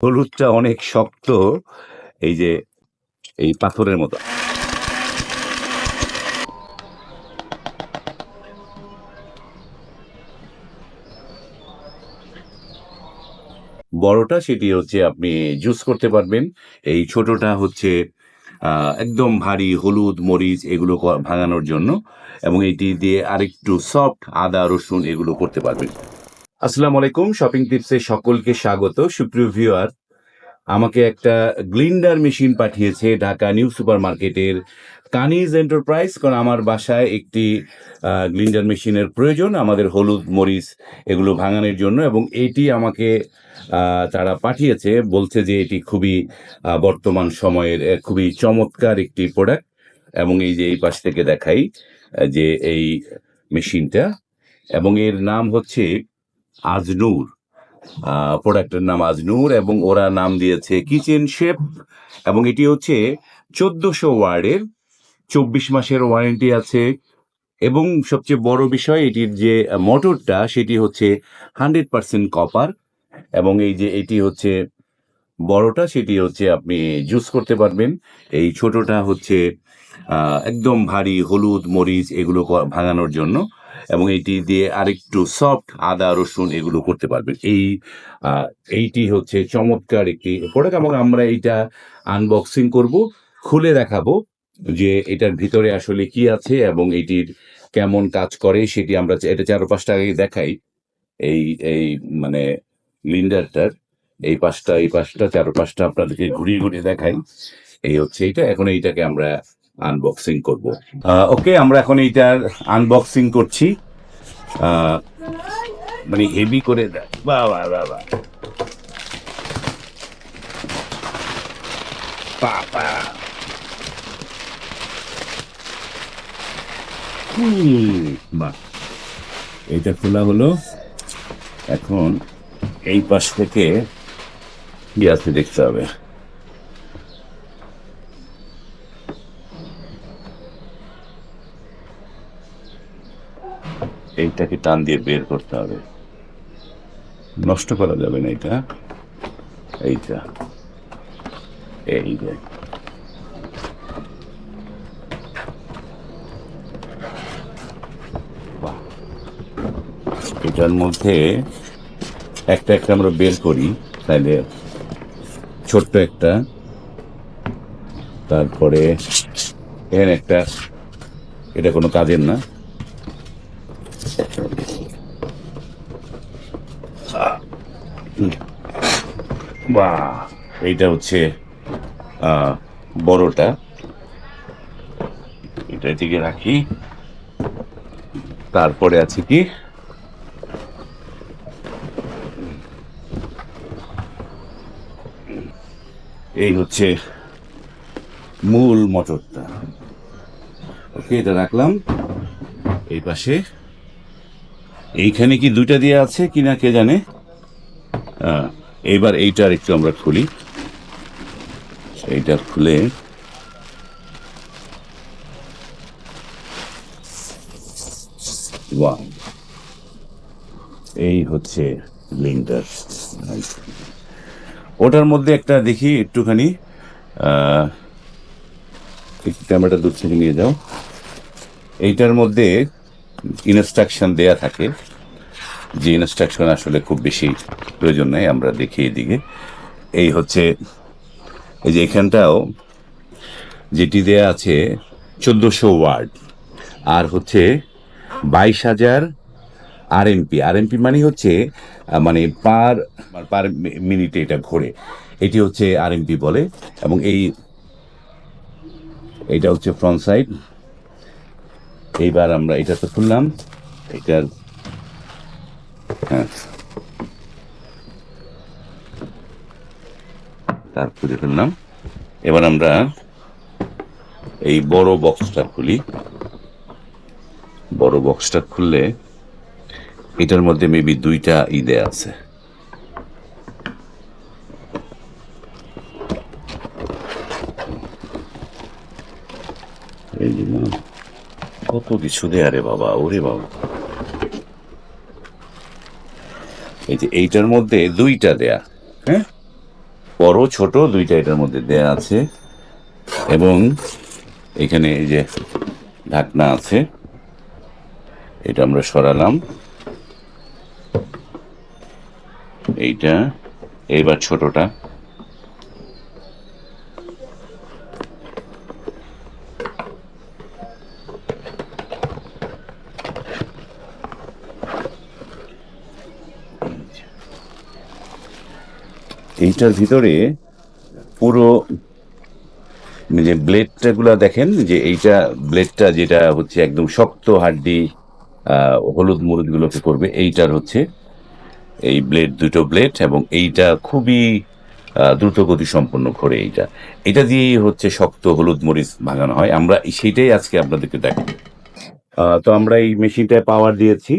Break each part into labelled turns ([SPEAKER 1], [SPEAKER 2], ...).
[SPEAKER 1] হলুদটা অনেক শক্ত, এই যে, এই পাথরের মতো। বড়টা সেটি হচ্ছে আপনি জুস করতে পারবেন। এই ছোটটা হচ্ছে একদম ভারী হলুদ, মরিচ এগুলো ভাঙানোর জন্য এবং এটি দিয়ে আরেকটু সফট আদা, রসুন এগুলো করতে পারবেন। আসসালামু আলাইকুম শপিং টিপসে সকলকে স্বাগত। সুপ্রিয় ভিউয়ার, আমাকে একটা গ্লিন্ডার মেশিন পাঠিয়েছে ঢাকা নিউ সুপার মার্কেটের কানিজ এন্টারপ্রাইজ, কারণ আমার বাসায় একটি গ্লিন্ডার মেশিনের প্রয়োজন, আমাদের হলুদ মরিচ এগুলো ভাঙানোর জন্য, এবং এটি আমাকে তারা পাঠিয়েছে, বলছে যে এটি খুবই বর্তমান সময়ের খুবই চমৎকার একটি প্রোডাক্ট এবং এই যে এই পাশ থেকে দেখাই যে এই মেশিনটা, এবং এর নাম হচ্ছে আজনুর। প্রোডাক্টের নাম আজনুর এবং ওরা নাম দিয়েছে কিচেন শেপ এবং এটি হচ্ছে চোদ্দশো ওয়ার্ডের, চব্বিশ মাসের ওয়ারেন্টি আছে এবং সবচেয়ে বড় বিষয় এটির যে মোটরটা সেটি হচ্ছে হান্ড্রেড পার্সেন্ট কপার এবং এই যে এটি হচ্ছে বড়টা সেটি হচ্ছে আপনি জুস করতে পারবেন। এই ছোটটা হচ্ছে একদম ভারী হলুদ, মরিচ এগুলো ভাঙানোর জন্য। এবং এটি দিয়ে আরেকটু সফট আদা, রসুন এগুলো করতে পারবেন এই এইটি হচ্ছে চমৎকার একটি প্রোডাক্ট এবং আমরা এইটা আনবক্সিং করব, খুলে দেখাবো যে এটার ভিতরে আসলে কি আছে এবং এটির কেমন কাজ করে সেটি আমরা এটা চার পাঁচটা আগে দেখাই। এই এই মানে লিন্ডারটার এই পাঁচটা এই পাঁচটা চার পাঁচটা আপনাদেরকে ঘুরিয়ে ঘুরিয়ে দেখাই। এই হচ্ছে এইটা, এখন এইটাকে আমরা আনবক্সিং করব। ওকে আমরা এখন এইটার আনবক্সিং করছি। মানে হেভি করে বাহ বাহ বাহ। এইটা খোলা হলো। এখন এই পাশ থেকে আছে দেখতে হবে? এইটাকে টান দিয়ে বের করতে হবে। নষ্ট করা যাবে না এটা এইটা। এই যে। এটার মধ্যে একটা একটা আমরা বের করি। তাহলে ছোট্ট একটা। তারপরে এখানে একটা। এটা কোনো কাজের না। বা, এইটা হচ্ছে বড়টা। এটা এদিকে রাখি। তারপরে আছে কি? এই হচ্ছে মূল মোটরটা। ওকে, এটা রাখলাম। এই পাশে। এইখানে কি দুইটা দিয়ে আছে কিনা কে জানে? এইবার এইটার একটু আমরা খুলি। এইটা খুলে. এই হচ্ছে লিঙ্কটার ওটার মধ্যে একটা দেখি একটুখানি। একটু ক্যামেরাটা দূর থেকে নিয়ে যাও। এইটার মধ্যে ইনস্ট্রাকশন দেয়া থাকে, যে ইনস্ট্রাকশন আসলে খুব বেশি প্রয়োজন নেই, আমরা দেখি এদিকে। এই হচ্ছে, এই যে এখানটাও যেটি দেয়া আছে চোদ্দোশো ওয়ার্ড, আর হচ্ছে বাইশ হাজার আরএমপি। আরএমপি মানে হচ্ছে মানে পার পার মিনিটে এটা ঘোরে। এটি হচ্ছে আরএমপি বলে, এবং এই, এটা হচ্ছে ফ্রন্ট সাইড। এইবার আমরা এটা তো খুললাম। এটার হ্যাঁ। তার খুলে ফেললাম। এবার আমরা এই বড় বক্সটা খুলি। বড় বক্সটা খুললে এটার মধ্যে মেবি দুইটা ঈদে আছে। এই যে কত কিছু দেয়া রে বাবা, ওরে বাবা। এই যে এইটার মধ্যে দুইটা দেয়া হ্যাঁ? বড়, ছোট, দুইটা এটার মধ্যে দেয়া আছে। এবং এখানে এই যে ঢাকনা আছে, এটা আমরা সরালাম। এইটা, এইবার ছোটটা। এইটার ভিতরে পুরো যে ব্লেডটা গুলা দেখেন, যে এইটা ব্লেডটা যেটা হচ্ছে একদম শক্ত হাড্ডি হলুদ মরুদ গুলোকে করবে, এইটার হচ্ছে এই ব্লেড দুটো ব্লেড এবং এইটা খুবই দ্রুত গতি সম্পন্ন করে এইটা। এটা দিয়েই হচ্ছে শক্ত হলুদ মরিচ ভাঙানো হয়। আমরা সেইটাই আজকে আপনাদেরকে দেখাবো। তো আমরা এই মেশিনটায় পাওয়ার দিয়েছি।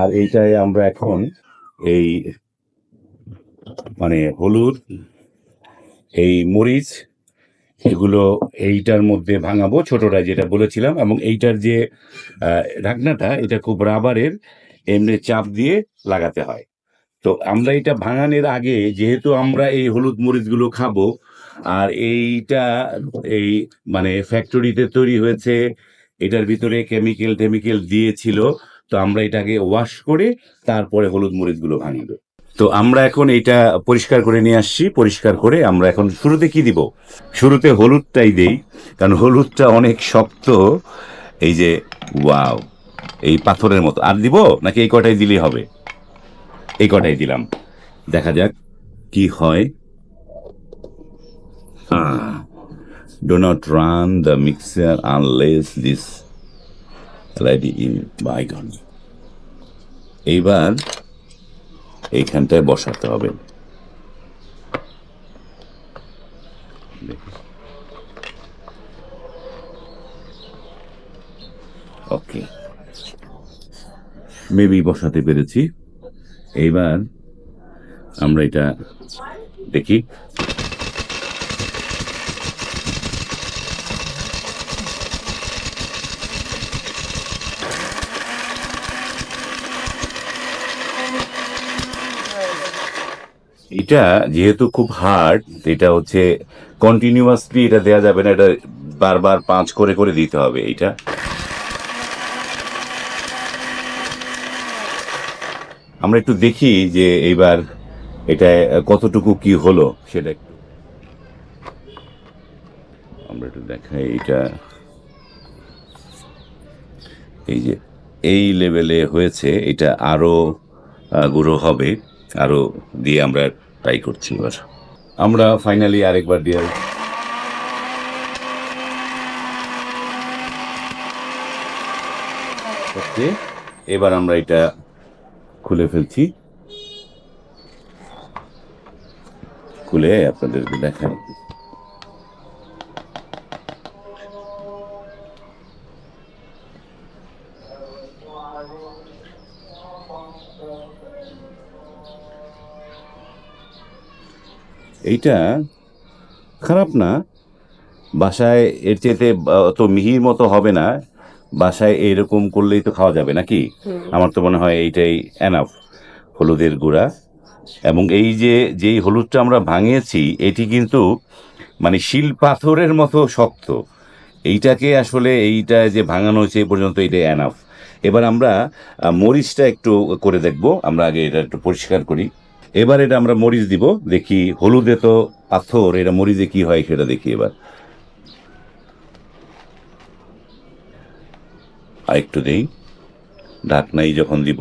[SPEAKER 1] আর এইটাই আমরা এখন এই মানে হলুদ, এই মরিচ, এগুলো এইটার মধ্যে ভাঙাবো ছোটটা যেটা বলেছিলাম এবং এইটার যে ঢাকনাটা এটা খুব রাবারের, এমনি চাপ দিয়ে লাগাতে হয়। তো আমরা এটা ভাঙানোর আগে যেহেতু আমরা এই হলুদ মরিচগুলো খাব আর এইটা, এই মানে ফ্যাক্টরিতে তৈরি হয়েছে, এটার ভিতরে কেমিক্যাল টেমিক্যাল দিয়েছিল তো আমরা এটাকে ওয়াশ করে তারপরে হলুদ মরিচগুলো ভাঙবো তো আমরা এখন এটা পরিষ্কার করে নিয়ে আসছি। পরিষ্কার করে আমরা এখন শুরুতে কি দিব? শুরুতে হলুদটাই দেই, কারণ হলুদটা অনেক শক্ত। এই যে ওয়াও এই পাথরের মতো। আর দিব? নাকি এই কটাই দিলেই হবে? এই কটাই দিলাম। দেখা যাক কি হয়। Do not run the mixer unless this ready in বাইগন এইবার এইখানটায় বসাতে হবে। ওকে। মেবি বসাতে পেরেছি। এইবার আমরা এটা দেখি। এটা যেহেতু খুব হার্ড এটা হচ্ছে কন্টিনিউয়াসলি এটা দেয়া যাবে না এটা বারবার পাঁচ করে করে দিতে হবে এটা আমরা একটু দেখি যে এইবার এটা কতটুকু কি হলো সেটা একটু। আমরা একটু দেখাই এটা। এই যে এই লেভেলে হয়েছে এটা আরও আহ, গুঁড়ো হবে আরও দিয়ে আমরা ট্রাই করছি এবার আমরা ফাইনালি আরেকবার দিয়ে ওকে এবার আমরা এটা খুলে ফেলছি। খুলে আপনাদেরকে দেখাই। এইটা খারাপ না। বাসায় এর চেয়েতে অত মিহির মতো হবে না। বাসায় এরকম করলেই তো খাওয়া যাবে নাকি? আমার তো মনে হয় এইটাই এনাফ হলুদের গুঁড়া। এবং এই যে যেই হলুদটা আমরা ভাঙিয়েছি এটি কিন্তু মানে শিল পাথরের মতো শক্ত। এইটাকে আসলে এইটা যে ভাঙানো হয়েছে এই পর্যন্ত এটা এনাফ এবার আমরা মরিচটা একটু করে দেখব। আমরা আগে এটা একটু পরিষ্কার করি। এবার এটা আমরা মরিচ দিব, দেখি হলুদে তো পাথর, এটা মরিচে কি হয় সেটা দেখি এবার। আর একটু দেই, ঢাকনাই যখন দিব,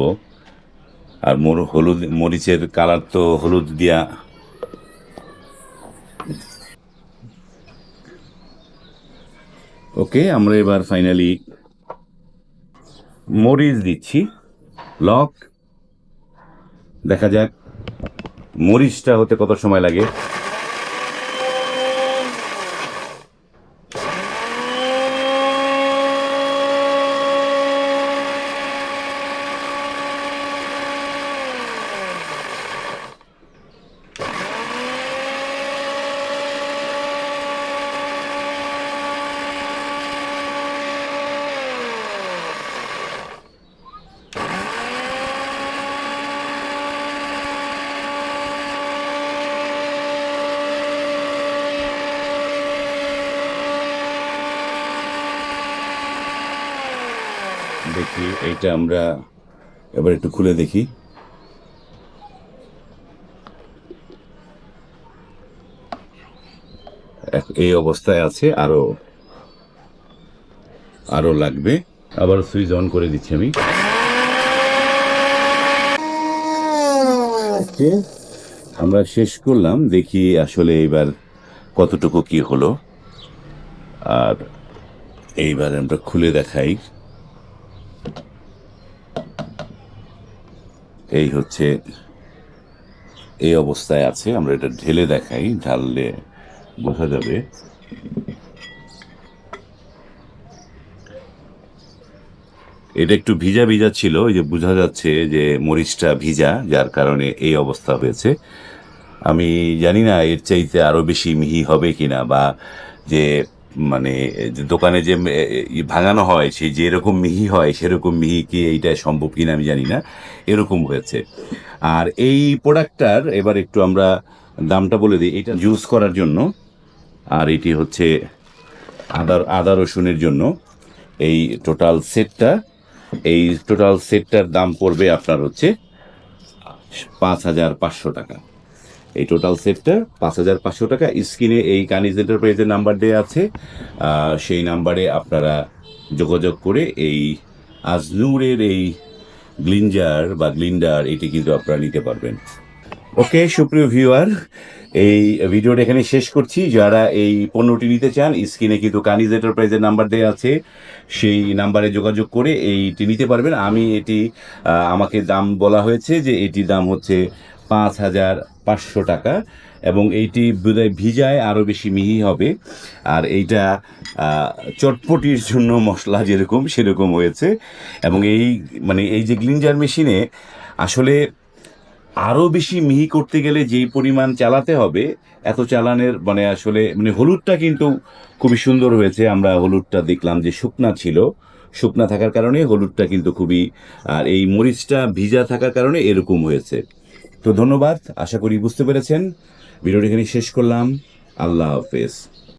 [SPEAKER 1] আর মোর হলুদ, মরিচের কালার তো হলুদ দিয়া। ওকে, আমরা এবার ফাইনালি মরিচ দিচ্ছি, লক। দেখা যাক মরিচটা হতে কত সময় লাগে? এইটা আমরা এবার একটু খুলে দেখি। এই অবস্থায় আছে আরও আরও লাগবে। আবার সুইচ অন করে দিচ্ছি আমি। আমরা শেষ করলাম দেখি আসলে এবার কতটুকু কি হলো। আর এইবার আমরা খুলে দেখাই। এই হচ্ছে, এই অবস্থায় আছে। আমরা এটা ঢেলে দেখাই, ঢাললে বোঝা যাবে। এটা একটু ভিজা ভিজা ছিল যে বোঝা যাচ্ছে যে মরিচটা ভিজা, যার কারণে এই অবস্থা হয়েছে। আমি জানি না এর চাইতে আরও বেশি মিহি হবে কিনা বা যে মানে দোকানে যে ভাঙানো হয় সেই যে এরকম মিহি হয়, সেরকম মিহি কি এইটা সম্ভব কিনা আমি জানি না। এরকম হয়েছে। আর এই প্রোডাক্টটার এবার একটু আমরা দামটা বলে দিই। এটা জুস করার জন্য, আর এটি হচ্ছে আদা আদা রসুনের জন্য। এই টোটাল সেটটা এই টোটাল সেটটার দাম পড়বে আপনার হচ্ছে পাঁচ হাজার পাঁচশো টাকা। এই টোটাল সেটটা পাঁচ হাজার পাঁচশো টাকা। স্ক্রিনে এই কানিজ এন্টারপ্রাইজের নাম্বার দেওয়া আছে। সেই নাম্বারে আপনারা যোগাযোগ করে এই আজনুরের এই গ্লিঞ্জার বা গ্লিন্ডার এটি কিন্তু আপনারা নিতে পারবেন। ওকে, সুপ্রিয় ভিউয়ার এই ভিডিওটা এখানে শেষ করছি। যারা এই পণ্যটি নিতে চান, স্ক্রিনে কিন্তু কানিজ এন্টারপ্রাইজের নাম্বার দেওয়া আছে। সেই নাম্বারে যোগাযোগ করে এইটি নিতে পারবেন। আমি এটি আমাকে দাম বলা হয়েছে যে এটির দাম হচ্ছে পাঁচ হাজার পাঁচশো টাকা, এবং এইটি বোধহয় ভিজায় আরও বেশি মিহি হবে। আর এইটা চটপটির জন্য মশলা যেরকম, সেরকম হয়েছে। এবং এই মানে এই যে গ্লিঞ্জার মেশিনে আসলে আরও বেশি মিহি করতে গেলে যেই পরিমাণ চালাতে হবে, এত চালানের মানে আসলে মানে হলুদটা কিন্তু খুবই সুন্দর হয়েছে। আমরা হলুদটা দেখলাম যে শুকনা ছিল। শুকনা থাকার কারণে হলুদটা কিন্তু খুবই, আর এই মরিচটা ভিজা থাকার কারণে এরকম হয়েছে। তো ধন্যবাদ আশা করি বুঝতে পেরেছেন। ভিডিওটি এখানে শেষ করলাম। আল্লাহ হাফেজ।